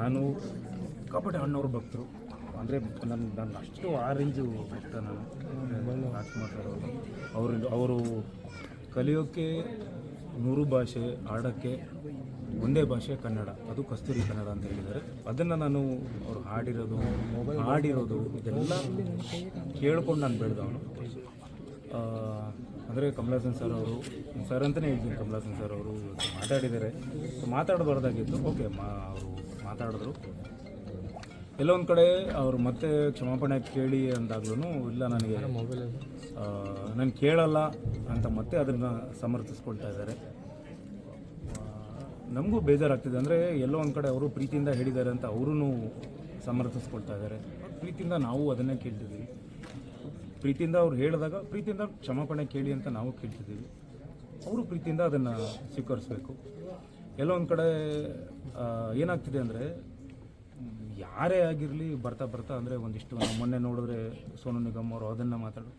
ನಾನು ಕಬಡ್ಡಿ ಅಣ್ಣವ್ರ ಭಕ್ತರು. ಅಂದರೆ ನನ್ನ ನನ್ನ ಅಷ್ಟು ಆ ರೇಂಜು ಭಕ್ತ ನಾನು. ರಾಜ್ಕುಮಾರ್ ಸರ್ ಅವರು ಅವರು ಅವರು ಕಲಿಯೋಕ್ಕೆ ನೂರು ಭಾಷೆ ಹಾಡೋಕ್ಕೆ ಒಂದೇ ಭಾಷೆ ಕನ್ನಡ. ಅದು ಕಸ್ತೂರಿ ಕನ್ನಡ ಅಂತ ಹೇಳಿದ್ದಾರೆ. ಅದನ್ನು ನಾನು ಅವ್ರು ಹಾಡಿರೋದು ಹಾಡಿರೋದು ಇದೆಲ್ಲ ಕೇಳ್ಕೊಂಡು ನಾನು ಬೆಳೆದವನು ಅಂದರೆ ಕಮಲಾಸನ್ ಸರ್ ಅವರು, ಸರ್ ಅಂತಲೇ ಹೇಳ್ತೀನಿ ಕಮಲಾಸನ್ ಸರ್ ಅವರು ಮಾತಾಡಿದ್ದಾರೆ. ಮಾತಾಡಬಾರ್ದಾಗಿತ್ತು. ಓಕೆ, ಮಾ, ಅವರು ಮಾತಾಡಿದ್ರು. ಎಲ್ಲೋ ಒಂದು ಕಡೆ ಅವರು ಮತ್ತೆ ಕ್ಷಮಾಪಣೆ ಕೇಳಿ ಅಂದಾಗ್ಲೂ ಇಲ್ಲ ನನಗೆ ನಾನು ಕೇಳಲ್ಲ ಅಂತ ಮತ್ತೆ ಅದನ್ನು ಸಮರ್ಥಿಸ್ಕೊಳ್ತಾ ಇದ್ದಾರೆ. ನಮಗೂ ಬೇಜಾರಾಗ್ತಿದೆ. ಅಂದರೆ ಎಲ್ಲೋ ಒಂದು ಕಡೆ ಅವರು ಪ್ರೀತಿಯಿಂದ ಹೇಳಿದ್ದಾರೆ ಅಂತ ಅವರೂ ಸಮರ್ಥಿಸ್ಕೊಳ್ತಾ ಇದ್ದಾರೆ. ಪ್ರೀತಿಯಿಂದ ನಾವು ಅದನ್ನೇ ಕೇಳ್ತಿದ್ದೀವಿ. ಪ್ರೀತಿಯಿಂದ ಅವ್ರು ಹೇಳಿದಾಗ ಪ್ರೀತಿಯಿಂದ ಕ್ಷಮಾಪಣೆ ಕೇಳಿ ಅಂತ ನಾವು ಕೇಳ್ತಿದ್ದೀವಿ. ಅವರು ಪ್ರೀತಿಯಿಂದ ಅದನ್ನು ಸ್ವೀಕರಿಸಬೇಕು. ಒಂದು ಕಡೆ ಏನಾಗ್ತಿದೆ ಅಂದರೆ, ಯಾರೇ ಆಗಿರಲಿ ಬರ್ತಾ ಬರ್ತಾ ಅಂದರೆ ಒಂದಿಷ್ಟು ಮೊನ್ನೆ ನೋಡಿದ್ರೆ ಸೋನು ನಿಗಮ್ ಅವರು ಅದನ್ನು ಮಾತಾಡು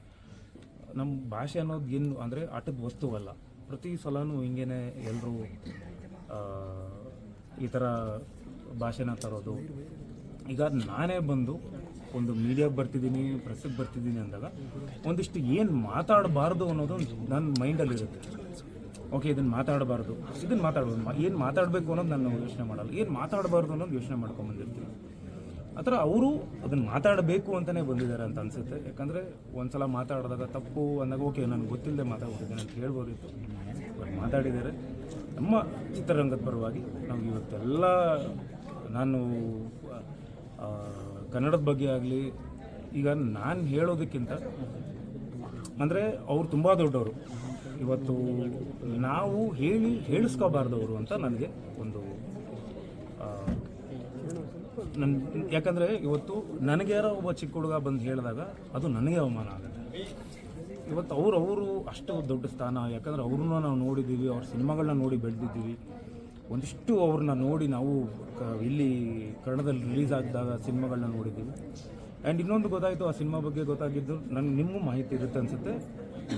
ನಮ್ಮ ಭಾಷೆ ಅನ್ನೋದು ಏನು ಅಂದರೆ ಆಟದ ವಸ್ತುವಲ್ಲ. ಪ್ರತಿ ಸಲವೂ ಹಿಂಗೇನೆ ಎಲ್ಲರೂ ಈ ಥರ ಭಾಷೆನ ತರೋದು. ಈಗ ನಾನೇ ಬಂದು ಒಂದು ಮೀಡಿಯಾಗೆ ಬರ್ತಿದ್ದೀನಿ ಪ್ರೆಸ್ಸಿಗೆ ಬರ್ತಿದ್ದೀನಿ ಅಂದಾಗ ಒಂದಿಷ್ಟು ಏನು ಮಾತಾಡಬಾರ್ದು ಅನ್ನೋದು ನನ್ನ ಮೈಂಡಲ್ಲಿರುತ್ತೆ ಓಕೆ ಇದನ್ನು ಮಾತಾಡಬಾರ್ದು. ಇದನ್ನು ಮಾತಾಡ್ಬೋದು ಏನು ಮಾತಾಡಬೇಕು ಅನ್ನೋದು ನಾನು ಯೋಚನೆ ಮಾಡಲ್ಲ. ಏನು ಮಾತಾಡಬಾರ್ದು ಅನ್ನೋದು ಯೋಚನೆ ಮಾಡ್ಕೊಂಬಂದಿರ್ತೀನಿ ಆ ಥರ ಅವರು ಅದನ್ನು ಮಾತಾಡಬೇಕು ಅಂತಲೇ ಬಂದಿದ್ದಾರೆ ಅಂತ ಅನಿಸುತ್ತೆ. ಯಾಕಂದರೆ ಒಂದ್ಸಲ ಮಾತಾಡಿದಾಗ ತಪ್ಪು ಅಂದಾಗ ಓಕೆ, ನನಗೆ ಗೊತ್ತಿಲ್ಲದೆ ಮಾತಾಡ್ಬಿಟ್ಟಿದ್ದೇನೆ ಅಂತ ಹೇಳ್ಬೋದಿತ್ತು. ಅವ್ರು ಮಾತಾಡಿದ್ದಾರೆ. ನಮ್ಮ ಚಿತ್ರರಂಗದ ಪರವಾಗಿ ನಾವು ಇವತ್ತೆಲ್ಲ ನಾನು ಕನ್ನಡದ ಬಗ್ಗೆ ಆಗಲಿ, ಈಗ ನಾನು ಹೇಳೋದಕ್ಕಿಂತ, ಅಂದರೆ ಅವ್ರು ತುಂಬ ದೊಡ್ಡವರು. ಇವತ್ತು ನಾವು ಹೇಳಿ ಹೇಳಿಸ್ಕೋಬಾರ್ದವರು ಅಂತ ನನಗೆ ಒಂದು ನನ್ನ ನನ್, ಯಾಕಂದರೆ ಇವತ್ತು ನನಗೆ ಯಾರೋ ಒಬ್ಬ ಚಿಕ್ಕ ಹುಡುಗ ಬಂದು ಹೇಳಿದಾಗ ಅದು ನನಗೆ ಅವಮಾನ ಆಗುತ್ತೆ. ಇವತ್ತು ಅವ್ರು, ಅವರು ಅಷ್ಟು ದೊಡ್ಡ ಸ್ಥಾನ, ಯಾಕಂದ್ರೆ ಅವ್ರನ್ನ ನಾವು ನೋಡಿದ್ದೀವಿ, ಅವ್ರ ಸಿನಿಮಾಗಳನ್ನ ನೋಡಿ ಬೆಳೆದಿದ್ದೀವಿ. ಒಂದಿಷ್ಟು ಅವ್ರನ್ನ ನೋಡಿ ನಾವು ಇಲ್ಲಿ ಕನ್ನಡದಲ್ಲಿ ರಿಲೀಸ್ ಆಗಿದ್ದಾಗ ಸಿನಿಮಾಗಳನ್ನ ನೋಡಿದ್ದೀವಿ. ಆ್ಯಂಡ್ ಇನ್ನೊಂದು ಗೊತ್ತಾಯಿತು ಆ ಸಿನಿಮಾ ಬಗ್ಗೆ ಗೊತ್ತಾಗಿದ್ದು ನನಗೆ ನಿಮಗೂ ಮಾಹಿತಿ ಇರುತ್ತೆ ಅನಿಸುತ್ತೆ.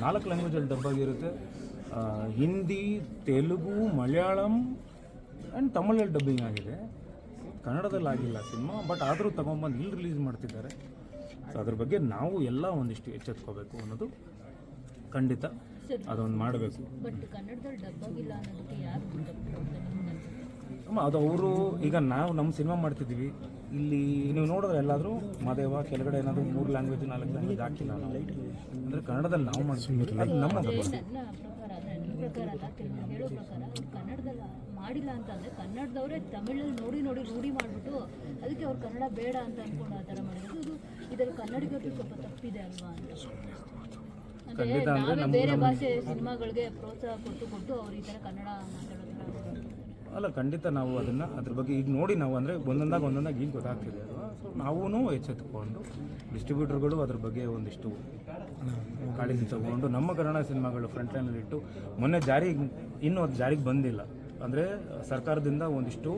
ನಾಲ್ಕು ಲ್ಯಾಂಗ್ವೇಜಲ್ಲಿ ಡಬ್ ಆಗಿರುತ್ತೆ ಹಿಂದಿ ತೆಲುಗು ಮಲಯಾಳಂ ಆ್ಯಂಡ್ ತಮಿಳಲ್ಲಿ ಡಬ್ಬಿಂಗ್ ಆಗಿದೆ. ಕನ್ನಡದಲ್ಲಿ ಆಗಿಲ್ಲ ಸಿನಿಮಾ ಬಟ್ ಆದರೂ ತಗೊಂಬಂದು ಇಲ್ಲಿ ರಿಲೀಸ್ ಮಾಡ್ತಿದ್ದಾರೆ. ಸೊ ಅದ್ರ ಬಗ್ಗೆ ನಾವು ಎಲ್ಲ ಒಂದಿಷ್ಟು ಎಚ್ಚೆತ್ಕೋಬೇಕು ಅನ್ನೋದು ಖಂಡಿತ ಅದೊಂದು ಮಾಡಬೇಕು? ಅಮ್ಮ ಅದು ಅವರು ಈಗ ನಾವು ನಮ್ಮ ಸಿನಿಮಾ ಮಾಡ್ತಿದ್ದೀವಿ. ಇಲ್ಲಿ ನೀವು ನೋಡಿದ್ರೆ ಎಲ್ಲಾದರೂ ಮಾದೇವ ಕೆಳಗಡೆ ಏನಾದರೂ ಮೂರು ಲ್ಯಾಂಗ್ವೇಜ್ ನಾಲ್ಕು ಲ್ಯಾಂಗ್ವೇಜ್ ಹಾಕಿಲ್ಲ ನಾವು ಅಂದರೆ ಕನ್ನಡದಲ್ಲಿ ನಾವು ಮಾಡ್ತೀವಿ. ಅದು ನಮ್ಮ ಹೇಳೋ ಪ್ರಕಾರ ಕನ್ನಡದಲ್ಲಿ ಮಾಡಿಲ್ಲ ಅಂತ ಅಂದ್ರೆ ಕನ್ನಡದವರೇ ತಮಿಳಲ್ಲಿ ನೋಡಿ ನೋಡಿ ರೂಢಿ ಮಾಡಿಬಿಟ್ಟು ಅದಕ್ಕೆ ಅವ್ರು ಕನ್ನಡ ಬೇಡ ಅಂತ ಅನ್ಕೊಂಡು ಆ ಥರ ಮಾಡಿದ್ರು ಇದು ಇದರಲ್ಲಿ ಕನ್ನಡಿಗರಿಗೆ ಸ್ವಲ್ಪ ತಪ್ಪಿದೆ ಅಲ್ವಾ ಅಂತ. ಅಂದ್ರೆ ನಾವೇ ಬೇರೆ ಭಾಷೆ ಸಿನಿಮಾಗಳಿಗೆ ಪ್ರೋತ್ಸಾಹ ಕೊಟ್ಟು ಕೊಟ್ಟು ಅವ್ರು ಈ ಥರ ಕನ್ನಡ ಮಾತಾಡೋದು ಅಲ್ಲ, ಖಂಡಿತ ನಾವು ಅದನ್ನು ಅದ್ರ ಬಗ್ಗೆ ಈಗ ನೋಡಿ ನಾವು ಅಂದರೆ ಒಂದೊಂದಾಗ ಒಂದೊಂದಾಗ ಈಗ ಗೊತ್ತಾಗ್ತಿದೆ ಅಲ್ವಾ ಸೊ ನಾವೂ ಎಚ್ಚೆತ್ತುಕೊಂಡು ಡಿಸ್ಟ್ರಿಬ್ಯೂಟರ್ಗಳು ಅದ್ರ ಬಗ್ಗೆ ಒಂದಿಷ್ಟು ಕಾಳಜಿ ತಗೊಂಡು ನಮ್ಮ ಕನ್ನಡ ಸಿನಿಮಾಗಳು ಫ್ರಂಟ್ ಇಟ್ಟು ಮೊನ್ನೆ ಜಾರಿಗೆ ಇನ್ನೂ ಅದು ಜಾರಿಗೆ ಬಂದಿಲ್ಲ. ಅಂದರೆ ಸರ್ಕಾರದಿಂದ ಒಂದಿಷ್ಟು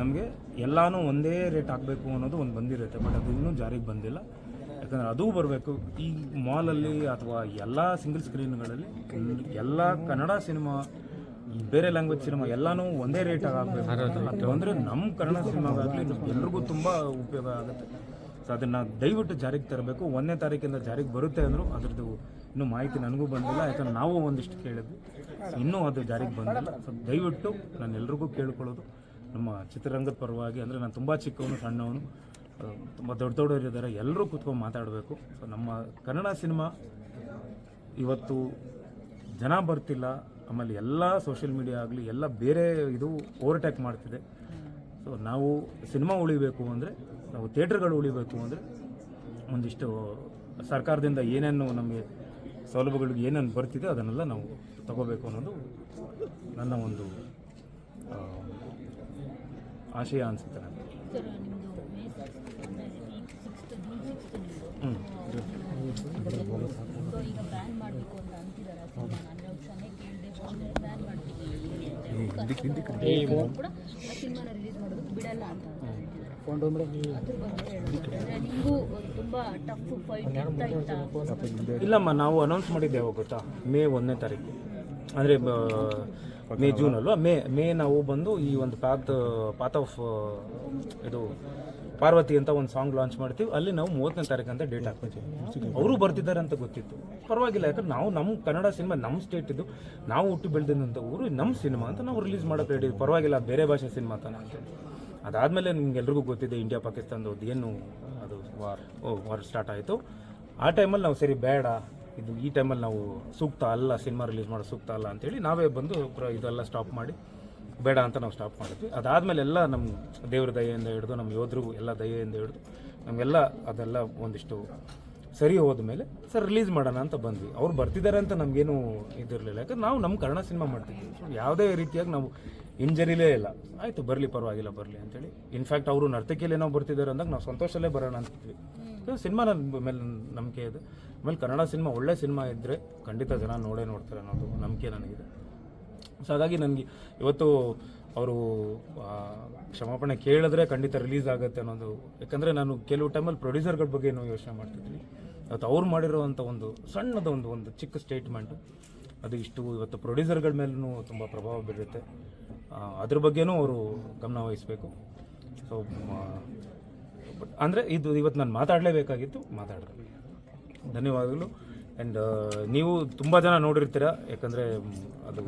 ನಮಗೆ ಎಲ್ಲನೂ ಒಂದೇ ರೇಟ್ ಆಗಬೇಕು ಅನ್ನೋದು ಒಂದು ಬಂದಿರುತ್ತೆ ಬಟ್ ಅದು ಇನ್ನೂ ಜಾರಿಗೆ ಬಂದಿಲ್ಲ. ಯಾಕಂದರೆ ಅದೂ ಬರಬೇಕು. ಈ ಮಾಲಲ್ಲಿ ಅಥವಾ ಎಲ್ಲ ಸಿಂಗಲ್ ಸ್ಕ್ರೀನ್ಗಳಲ್ಲಿ ಎಲ್ಲ ಕನ್ನಡ ಸಿನಿಮಾ ಬೇರೆ ಲ್ಯಾಂಗ್ವೇಜ್ ಸಿನಿಮಾ ಎಲ್ಲಾನು ಒಂದೇ ರೇಟ್ ಆಗಬೇಕು. ಅಂದರೆ ನಮ್ಮ ಕನ್ನಡ ಸಿನಿಮಾಗಾಗಲಿ ಎಲ್ರಿಗೂ ತುಂಬ ಉಪಯೋಗ ಆಗುತ್ತೆ. ಸೊ ಅದನ್ನು ದಯವಿಟ್ಟು ಜಾರಿಗೆ ತರಬೇಕು. ಒಂದನೇ ತಾರೀಕಿಂದ ಜಾರಿಗೆ ಬರುತ್ತೆ ಅಂದರು ಅದ್ರದ್ದು ಇನ್ನೂ ಮಾಹಿತಿ ನನಗೂ ಬಂದಿಲ್ಲ. ಯಾಕಂದ್ರೆ ನಾವು ಒಂದಿಷ್ಟು ಕೇಳಿದ್ವಿ. ಇನ್ನೂ ಅದು ಜಾರಿಗೆ ಬಂದಿಲ್ಲ. ಸೊ ದಯವಿಟ್ಟು ನಾನು ಎಲ್ರಿಗೂ ಕೇಳ್ಕೊಳ್ಳೋದು. ನಮ್ಮ ಚಿತ್ರರಂಗದ ಪರವಾಗಿ ಅಂದರೆ ನಾನು ತುಂಬ ಚಿಕ್ಕವನು ಸಣ್ಣವನು. ತುಂಬ ದೊಡ್ಡ ದೊಡ್ಡವರು ಇದ್ದಾರೆ ಎಲ್ಲರೂ ಕೂತ್ಕೊಂಡು ಮಾತಾಡಬೇಕು. ಸೊ ನಮ್ಮ ಕನ್ನಡ ಸಿನಿಮಾ ಇವತ್ತು ಜನ ಬರ್ತಿಲ್ಲ. ಆಮೇಲೆ ಎಲ್ಲ ಸೋಷಿಯಲ್ ಮೀಡಿಯಾ ಆಗಲಿ ಎಲ್ಲ ಬೇರೆ ಇದು ಓವರ್ಟೇಕ್ ಮಾಡ್ತಿದೆ. ಸೊ ನಾವು ಸಿನಿಮಾ ಉಳಿಬೇಕು ಅಂದರೆ ನಾವು ಥಿಯೇಟ್ರ್ಗಳು ಉಳಿಬೇಕು ಅಂದರೆ ಒಂದಿಷ್ಟು ಸರ್ಕಾರದಿಂದ ಏನೇನು ನಮಗೆ ಸೌಲಭ್ಯಗಳಿಗೆ ಏನೇನು ಬರ್ತಿದೆ ಅದನ್ನೆಲ್ಲ ನಾವು ತಗೋಬೇಕು ಅನ್ನೋದು ನನ್ನ ಒಂದು ಆಶಯ ಅನಿಸುತ್ತೆ ನನಗೆ. ಸರ್ ಕೂಡ ಸಿನಿಮಾನ ರಿಲೀಸ್ ಬಿಡಲ್ಲ ಅಂತ ಇಲ್ಲಮ್ಮ ನಾವು ಅನೌನ್ಸ್ ಮಾಡಿದ್ದೇವೆ ಗೊತ್ತಾ? ಮೇ ಒಂದನೇ ತಾರೀಕು. ಅಂದರೆ ಮೇ ಜೂನ್ ಅಲ್ವಾ ಮೇ ಮೇ ನಾವು ಬಂದು ಈ ಒಂದು ಪಾತ್ ಪಾತ್ ಆಫ್ ಇದು ಪಾರ್ವತಿ ಅಂತ ಒಂದು ಸಾಂಗ್ ಲಾಂಚ್ ಮಾಡ್ತೀವಿ. ಅಲ್ಲಿ ನಾವು ಮೂವತ್ತನೇ ತಾರೀಕು ಅಂತ ಡೇಟ್ ಹಾಕ್ತೀವಿ ಅವರು ಬರ್ತಿದ್ದಾರೆ ಅಂತ ಗೊತ್ತಿತ್ತು. ಪರವಾಗಿಲ್ಲ ಯಾಕಂದ್ರೆ ನಾವು ನಮ್ಮ ಕನ್ನಡ ಸಿನಿಮಾ ನಮ್ಮ ಸ್ಟೇಟ್ ಇದು. ನಾವು ಹುಟ್ಟಿ ಬೆಳೆದಿದ್ದಂಥ ಊರು ನಮ್ಮ ಸಿನಿಮಾ ಅಂತ ನಾವು ರಿಲೀಸ್ ಮಾಡೋಕೆ ರೆಡಿ ಪರವಾಗಿಲ್ಲ ಬೇರೆ ಭಾಷೆ ಸಿನಿಮಾ ತಾನೆ ಅಂತೇಳಿ ಅದಾದಮೇಲೆ ನಿಮ್ಗೆಲ್ರಿಗೂ ಗೊತ್ತಿದೆ ಇಂಡಿಯಾ ಪಾಕಿಸ್ತಾನದ ಏನು ಅದು ವಾರ್ ಓ ವಾರ್ ಸ್ಟಾರ್ಟ್ ಆಯಿತು. ಆ ಟೈಮಲ್ಲಿ ನಾವು ಸರಿ ಬೇಡ ಇದು ಈ ಟೈಮಲ್ಲಿ ನಾವು ಸೂಕ್ತ ಅಲ್ಲ ಸಿನಿಮಾ ರಿಲೀಸ್ ಮಾಡೋ ಸೂಕ್ತ ಅಲ್ಲ ಅಂತೇಳಿ ನಾವೇ ಬಂದು ಇದೆಲ್ಲ ಸ್ಟಾಪ್ ಮಾಡಿ. ಬೇಡ ಅಂತ ನಾವು ಸ್ಟಾಪ್ ಮಾಡಿದ್ವಿ. ಅದಾದಮೇಲೆ ಎಲ್ಲ ನಮ್ಮ ದೇವ್ರ ದಯೆಯಿಂದ ಹಿಡಿದು ನಮ್ಮ ಯೋಧರು ಎಲ್ಲ ದಯೆಯಿಂದ ಹಿಡಿದು ನಮಗೆಲ್ಲ ಅದೆಲ್ಲ ಒಂದಿಷ್ಟು ಸರಿ ಹೋದ್ಮೇಲೆ ಸರ್ ರಿಲೀಸ್ ಮಾಡೋಣ ಅಂತ ಬಂದ್ವಿ. ಅವ್ರು ಬರ್ತಿದ್ದಾರೆ ಅಂತ ನಮಗೇನು ಇದಿರಲಿಲ್ಲ. ಯಾಕಂದ್ರೆ ನಾವು ನಮ್ಮ ಕನ್ನಡ ಸಿನಿಮಾ ಮಾಡ್ತಿದ್ವಿ. ಸೊ ಯಾವುದೇ ರೀತಿಯಾಗಿ ನಾವು ಇಂಜರಿಲೇ ಇಲ್ಲ. ಆಯಿತು ಬರಲಿ ಪರವಾಗಿಲ್ಲ ಬರಲಿ ಅಂತೇಳಿ. ಇನ್ಫ್ಯಾಕ್ಟ್ ಅವರು ನರ್ತಕಿಯಲ್ಲಿ ನಾವು ಬರ್ತಿದ್ದಾರೆ ಅಂದಾಗ ನಾವು ಸಂತೋಷಲ್ಲೇ ಬರೋಣ ಅಂತಿದ್ವಿ. ಸಿನಿಮಾ ನನ್ನ ಮೇಲೆ ನಂಬಿಕೆ ಇದೆ. ಆಮೇಲೆ ಕನ್ನಡ ಸಿನಿಮಾ ಒಳ್ಳೆ ಸಿನಿಮಾ ಇದ್ದರೆ ಖಂಡಿತ ಜನ ನೋಡೇ ನೋಡ್ತಾರೆ ಅನ್ನೋದು ನಂಬಿಕೆ ನನಗಿದೆ. ಸೊ ಹಾಗಾಗಿ ನನಗೆ ಇವತ್ತು ಅವರು ಕ್ಷಮಾಪಣೆ ಕೇಳಿದ್ರೆ ಖಂಡಿತ ರಿಲೀಸ್ ಆಗುತ್ತೆ ಅನ್ನೋದು. ಯಾಕಂದರೆ ನಾನು ಕೆಲವು ಟೈಮಲ್ಲಿ ಪ್ರೊಡ್ಯೂಸರ್ಗಳ ಬಗ್ಗೆ ಏನೋ ಯೋಚನೆ ಮಾಡ್ತಿದ್ದೀನಿ. ಇವತ್ತು ಅವ್ರು ಮಾಡಿರೋವಂಥ ಒಂದು ಸಣ್ಣದ ಒಂದು ಒಂದು ಚಿಕ್ಕ ಸ್ಟೇಟ್ಮೆಂಟು ಅದು ಇಷ್ಟು ಇವತ್ತು ಪ್ರೊಡ್ಯೂಸರ್ಗಳ ಮೇಲೂ ತುಂಬ ಪ್ರಭಾವ ಬೀರುತ್ತೆ. ಅದ್ರ ಬಗ್ಗೆನೂ ಅವರು ಗಮನ ವಹಿಸಬೇಕು. ಸೊ ಬಟ್ ಅಂದರೆ ಇದು ಇವತ್ತು ನಾನು ಮಾತಾಡಲೇಬೇಕಾಗಿತ್ತು, ಮಾತಾಡಿದೆ. ಧನ್ಯವಾದಗಳು. ಆ್ಯಂಡ್ ನೀವು ತುಂಬ ಜನ ನೋಡಿರ್ತೀರ, ಯಾಕಂದರೆ ಅದು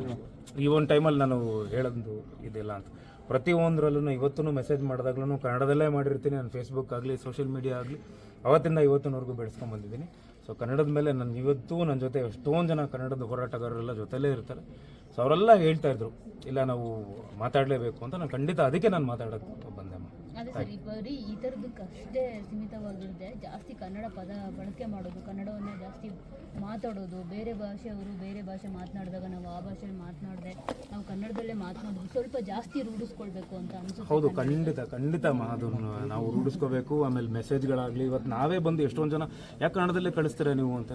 ಈ ಒಂದು ಟೈಮಲ್ಲಿ ನಾನು ಹೇಳೋದು ಇದಿಲ್ಲ ಅಂತ. ಪ್ರತಿಯೊಂದರಲ್ಲೂ ಇವತ್ತೂ ಮೆಸೇಜ್ ಮಾಡಿದಾಗ್ಲೂ ಕನ್ನಡದಲ್ಲೇ ಮಾಡಿರ್ತೀನಿ. ನಾನು ಫೇಸ್ಬುಕ್ ಆಗಲಿ ಸೋಷಿಯಲ್ ಮೀಡಿಯಾ ಆಗಲಿ, ಅವತ್ತಿಂದ ಇವತ್ತಿನವರೆಗೂ ಬೆಳೆಸ್ಕೊಂಬಂದಿದ್ದೀನಿ ಸೊ ಕನ್ನಡದ ಮೇಲೆ ನಾನು ಇವತ್ತು ನನ್ನ ಜೊತೆ ಎಷ್ಟೊಂದು ಜನ ಕನ್ನಡದ ಹೋರಾಟಗಾರರೆಲ್ಲ ಜೊತೆಲೇ ಇರ್ತಾರೆ. ಸೊ ಅವರೆಲ್ಲ ಹೇಳ್ತಾ ಇದ್ರು, ಇಲ್ಲ, ನಾವು ಮಾತಾಡಲೇಬೇಕು ಅಂತ. ನಾನು ಖಂಡಿತ ಅದಕ್ಕೆ ನಾನು ಮಾತಾಡೋಕ್ಕೆ ಬಂದೆ. ಅದೇ ಸರ್ ಈ ಬರೀ ಈ ಥರದಕ್ಕೆ ಅಷ್ಟೇ ಸೀಮಿತವಾಗಿರದೆ ಜಾಸ್ತಿ ಕನ್ನಡ ಪದ ಬಳಕೆ ಮಾಡೋದು ಕನ್ನಡವನ್ನು ಜಾಸ್ತಿ ಮಾತಾಡೋದು. ಬೇರೆ ಭಾಷೆಯವರು ಬೇರೆ ಭಾಷೆ ಮಾತನಾಡಿದಾಗ ನಾವು ಆ ಭಾಷೆಯಲ್ಲಿ ಮಾತನಾಡದೆ ನಾವು ಕನ್ನಡದಲ್ಲೇ ಮಾತನಾಡೋದು ಸ್ವಲ್ಪ ಜಾಸ್ತಿ ರೂಢಿಸ್ಕೊಳ್ಬೇಕು ಅಂತ ಅನ್ಸುತ್ತೆ ಹೌದು ಖಂಡಿತ. ಖಂಡಿತ ಅದನ್ನು ನಾವು ರೂಢಿಸ್ಕೋಬೇಕು. ಆಮೇಲೆ ಮೆಸೇಜ್ಗಳಾಗಲಿ ಇವತ್ತು ನಾವೇ ಬಂದು ಎಷ್ಟೊಂದು ಜನ ಯಾಕೆ ಕನ್ನಡದಲ್ಲೇ ಕಳಿಸ್ತೀರ ನೀವು ಅಂತ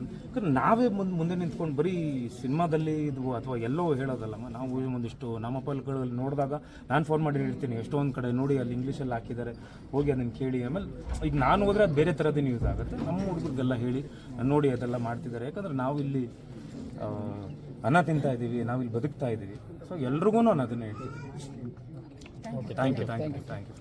ನಾವೇ ಮುಂದೆ ಮುಂದೆ ನಿಂತ್ಕೊಂಡು ಬರೀ ಸಿನಿಮಾದಲ್ಲಿ ಇದು ಅಥವಾ ಎಲ್ಲೋ ಹೇಳೋದಲ್ಲಮ್ಮ ನಾವು ಒಂದಿಷ್ಟು ನಾಮಫಲಗಳಲ್ಲಿ ನೋಡಿದಾಗ ನಾನು ಫೋನ್ ಮಾಡಿ ಹೇಳ್ತೀನಿ ಎಷ್ಟೊಂದು ಕಡೆ ನೋಡಿ ಅಲ್ಲಿ ಇಂಗ್ಲೀಷಲ್ಲಿ ಹಾಕಿದ್ದಾರೆ. ಹೋಗಿ ಅದನ್ನು ಕೇಳಿ ಆಮೇಲೆ ಈಗ ನಾನು ಹೋದರೆ ಅದು ಬೇರೆ ಥರದ್ದು ಯೂಸ್ ಆಗುತ್ತೆ. ನಮ್ಮ ಹುಡುಗರಿಗೆಲ್ಲ ಹೇಳಿ ನೋಡಿ ಅದೆಲ್ಲ ಮಾಡ್ತಿದ್ದಾರೆ. ಯಾಕಂದ್ರೆ ನಾವು ಇಲ್ಲಿ ಅನ್ನ ತಿಂತಾ ಇದ್ದೀವಿ ನಾವಿಲ್ಲಿ ಬದುಕ್ತಾ ಇದ್ದೀವಿ. ಸೊ ಎಲ್ರಿಗೂ ನಾನು ಅದನ್ನೇ ಹೇಳ್ತಿದ್ದೀನಿ thank you thank you thank you